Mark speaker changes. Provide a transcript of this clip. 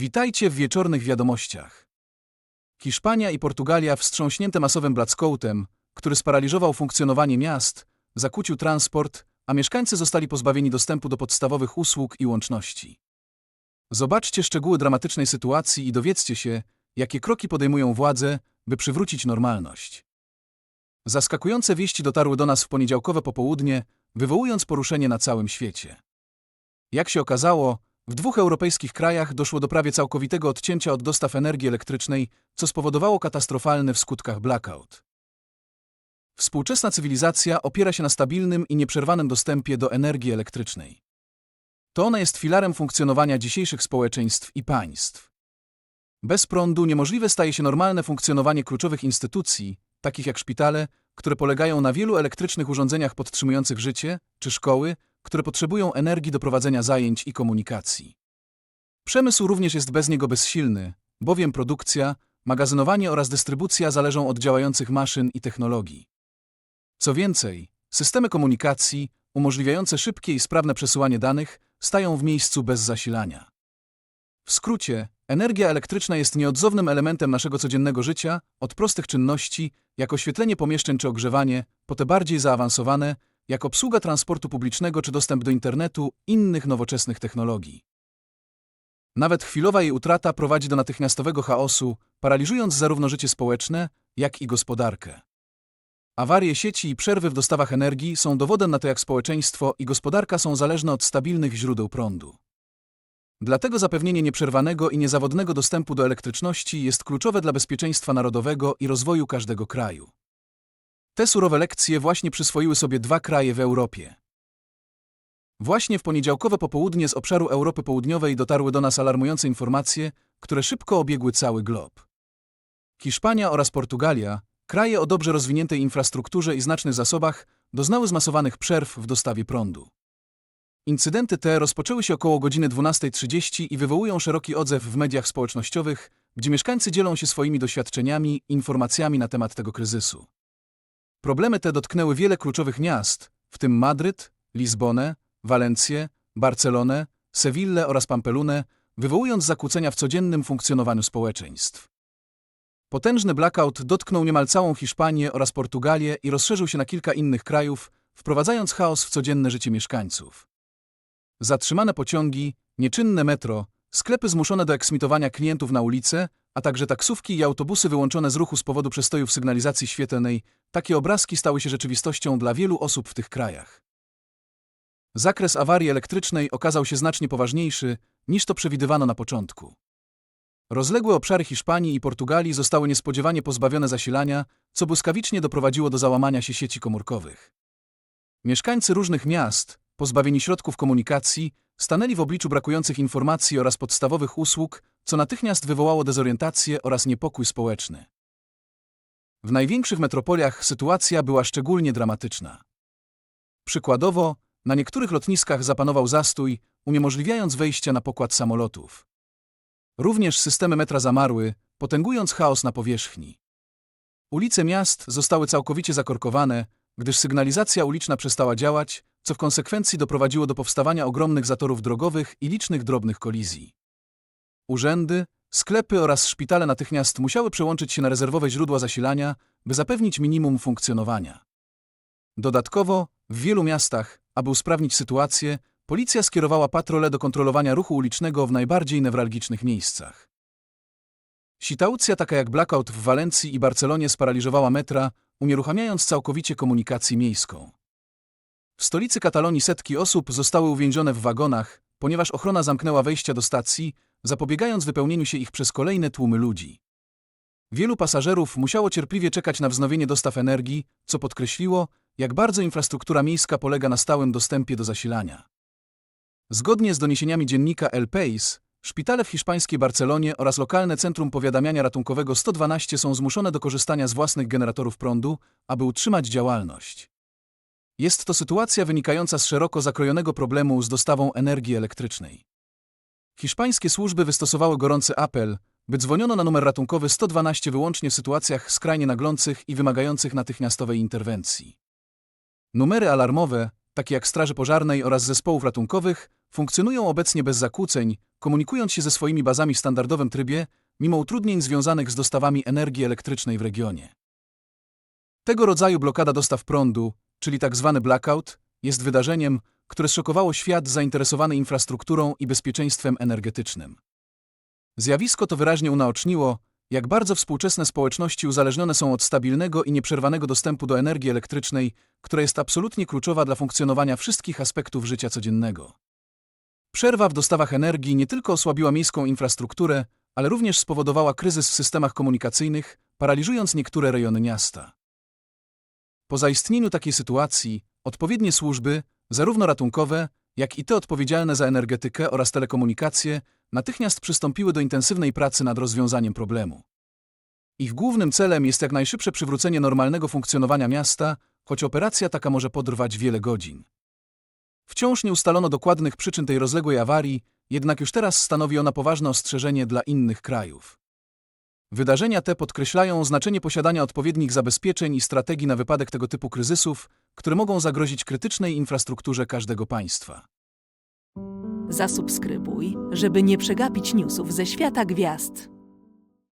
Speaker 1: Witajcie w wieczornych wiadomościach. Hiszpania i Portugalia wstrząśnięte masowym blackoutem, który sparaliżował funkcjonowanie miast, zakłócił transport, a mieszkańcy zostali pozbawieni dostępu do podstawowych usług i łączności. Zobaczcie szczegóły dramatycznej sytuacji i dowiedzcie się, jakie kroki podejmują władze, by przywrócić normalność. Zaskakujące wieści dotarły do nas w poniedziałkowe popołudnie, wywołując poruszenie na całym świecie. Jak się okazało, w dwóch europejskich krajach doszło do prawie całkowitego odcięcia od dostaw energii elektrycznej, co spowodowało katastrofalny w skutkach blackout. Współczesna cywilizacja opiera się na stabilnym i nieprzerwanym dostępie do energii elektrycznej. To ona jest filarem funkcjonowania dzisiejszych społeczeństw i państw. Bez prądu niemożliwe staje się normalne funkcjonowanie kluczowych instytucji, takich jak szpitale, które polegają na wielu elektrycznych urządzeniach podtrzymujących życie, czy szkoły, które potrzebują energii do prowadzenia zajęć i komunikacji. Przemysł również jest bez niego bezsilny, bowiem produkcja, magazynowanie oraz dystrybucja zależą od działających maszyn i technologii. Co więcej, systemy komunikacji, umożliwiające szybkie i sprawne przesyłanie danych, stają w miejscu bez zasilania. W skrócie, energia elektryczna jest nieodzownym elementem naszego codziennego życia, od prostych czynności, jak oświetlenie pomieszczeń czy ogrzewanie, po te bardziej zaawansowane, jak obsługa transportu publicznego czy dostęp do internetu, innych nowoczesnych technologii. Nawet chwilowa jej utrata prowadzi do natychmiastowego chaosu, paraliżując zarówno życie społeczne, jak i gospodarkę. Awarie sieci i przerwy w dostawach energii są dowodem na to, jak społeczeństwo i gospodarka są zależne od stabilnych źródeł prądu. Dlatego zapewnienie nieprzerwanego i niezawodnego dostępu do elektryczności jest kluczowe dla bezpieczeństwa narodowego i rozwoju każdego kraju. Te surowe lekcje właśnie przyswoiły sobie dwa kraje w Europie. Właśnie w poniedziałkowe popołudnie z obszaru Europy Południowej dotarły do nas alarmujące informacje, które szybko obiegły cały glob. Hiszpania oraz Portugalia, kraje o dobrze rozwiniętej infrastrukturze i znacznych zasobach, doznały zmasowanych przerw w dostawie prądu. Incydenty te rozpoczęły się około godziny 12.30 i wywołują szeroki odzew w mediach społecznościowych, gdzie mieszkańcy dzielą się swoimi doświadczeniami i informacjami na temat tego kryzysu. Problemy te dotknęły wiele kluczowych miast, w tym Madryt, Lizbonę, Walencję, Barcelonę, Sewillę oraz Pampelunę, wywołując zakłócenia w codziennym funkcjonowaniu społeczeństw. Potężny blackout dotknął niemal całą Hiszpanię oraz Portugalię i rozszerzył się na kilka innych krajów, wprowadzając chaos w codzienne życie mieszkańców. Zatrzymane pociągi, nieczynne metro, sklepy zmuszone do eksmitowania klientów na ulicę, a także taksówki i autobusy wyłączone z ruchu z powodu przestojów sygnalizacji świetlnej, takie obrazki stały się rzeczywistością dla wielu osób w tych krajach. Zakres awarii elektrycznej okazał się znacznie poważniejszy, niż to przewidywano na początku. Rozległe obszary Hiszpanii i Portugalii zostały niespodziewanie pozbawione zasilania, co błyskawicznie doprowadziło do załamania się sieci komórkowych. Mieszkańcy różnych miast, pozbawieni środków komunikacji, stanęli w obliczu brakujących informacji oraz podstawowych usług, co natychmiast wywołało dezorientację oraz niepokój społeczny. W największych metropoliach sytuacja była szczególnie dramatyczna. Przykładowo, na niektórych lotniskach zapanował zastój, uniemożliwiając wejście na pokład samolotów. Również systemy metra zamarły, potęgując chaos na powierzchni. Ulice miast zostały całkowicie zakorkowane, gdyż sygnalizacja uliczna przestała działać, co w konsekwencji doprowadziło do powstawania ogromnych zatorów drogowych i licznych drobnych kolizji. Urzędy, sklepy oraz szpitale natychmiast musiały przełączyć się na rezerwowe źródła zasilania, by zapewnić minimum funkcjonowania. Dodatkowo, w wielu miastach, aby usprawnić sytuację, policja skierowała patrole do kontrolowania ruchu ulicznego w najbardziej newralgicznych miejscach. Situacja taka jak blackout w Walencji i Barcelonie sparaliżowała metra, unieruchamiając całkowicie komunikację miejską. W stolicy Katalonii setki osób zostały uwięzione w wagonach, ponieważ ochrona zamknęła wejścia do stacji, zapobiegając wypełnieniu się ich przez kolejne tłumy ludzi. Wielu pasażerów musiało cierpliwie czekać na wznowienie dostaw energii, co podkreśliło, jak bardzo infrastruktura miejska polega na stałym dostępie do zasilania. Zgodnie z doniesieniami dziennika El País, szpitale w hiszpańskiej Barcelonie oraz lokalne centrum powiadamiania ratunkowego 112 są zmuszone do korzystania z własnych generatorów prądu, aby utrzymać działalność. Jest to sytuacja wynikająca z szeroko zakrojonego problemu z dostawą energii elektrycznej. Hiszpańskie służby wystosowały gorący apel, by dzwoniono na numer ratunkowy 112 wyłącznie w sytuacjach skrajnie naglących i wymagających natychmiastowej interwencji. Numery alarmowe, takie jak straży pożarnej oraz zespołów ratunkowych, funkcjonują obecnie bez zakłóceń, komunikując się ze swoimi bazami w standardowym trybie, mimo utrudnień związanych z dostawami energii elektrycznej w regionie. Tego rodzaju blokada dostaw prądu, czyli tak zwany blackout, jest wydarzeniem, które zszokowało świat zainteresowany infrastrukturą i bezpieczeństwem energetycznym. Zjawisko to wyraźnie unaoczniło, jak bardzo współczesne społeczności uzależnione są od stabilnego i nieprzerwanego dostępu do energii elektrycznej, która jest absolutnie kluczowa dla funkcjonowania wszystkich aspektów życia codziennego. Przerwa w dostawach energii nie tylko osłabiła miejską infrastrukturę, ale również spowodowała kryzys w systemach komunikacyjnych, paraliżując niektóre rejony miasta. Po zaistnieniu takiej sytuacji, odpowiednie służby, zarówno ratunkowe, jak i te odpowiedzialne za energetykę oraz telekomunikacje, natychmiast przystąpiły do intensywnej pracy nad rozwiązaniem problemu. Ich głównym celem jest jak najszybsze przywrócenie normalnego funkcjonowania miasta, choć operacja taka może potrwać wiele godzin. Wciąż nie ustalono dokładnych przyczyn tej rozległej awarii, jednak już teraz stanowi ona poważne ostrzeżenie dla innych krajów. Wydarzenia te podkreślają znaczenie posiadania odpowiednich zabezpieczeń i strategii na wypadek tego typu kryzysów, które mogą zagrozić krytycznej infrastrukturze każdego państwa.
Speaker 2: Zasubskrybuj, żeby nie przegapić newsów ze świata gwiazd.